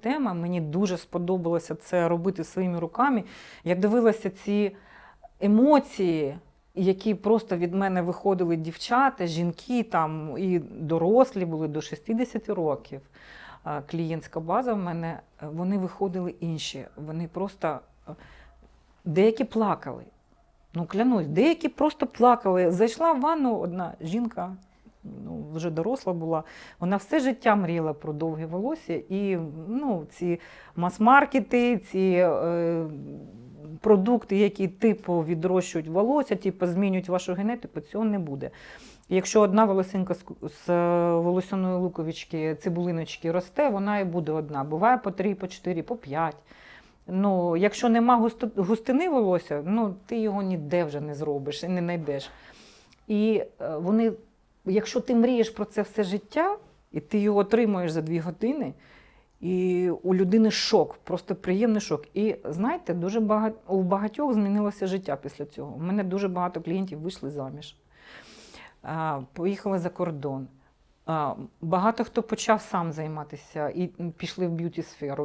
тема. Мені дуже сподобалося це робити своїми руками. Я дивилася ці емоції, які просто від мене виходили дівчата, жінки там і дорослі були до 60 років. Клієнтська база в мене, вони виходили інші. Вони просто деякі плакали. Ну, клянусь, деякі просто плакали. Зайшла в ванну одна жінка, ну, вже доросла була. Вона все життя мріяла про довге волосся. І ну, ці мас-маркети, ці е, продукти, які типу відрощують волосся, типу змінюють вашу генетику, цього не буде. Якщо одна волосинка з, з е, волосяної луковички, цибулиночки росте, вона і буде одна. Буває по три, по чотири, по п'ять. Ну, якщо нема густини волосся, ну ти його ніде вже не зробиш і не знайдеш. І е, вони, якщо ти мрієш про це все життя, і ти його отримуєш за дві години, і у людини шок, просто приємний шок. І знаєте, дуже багато у багатьох змінилося життя після цього. У мене дуже багато клієнтів вийшли заміж, поїхали за кордон. Багато хто почав сам займатися і пішли в б'юті сферу.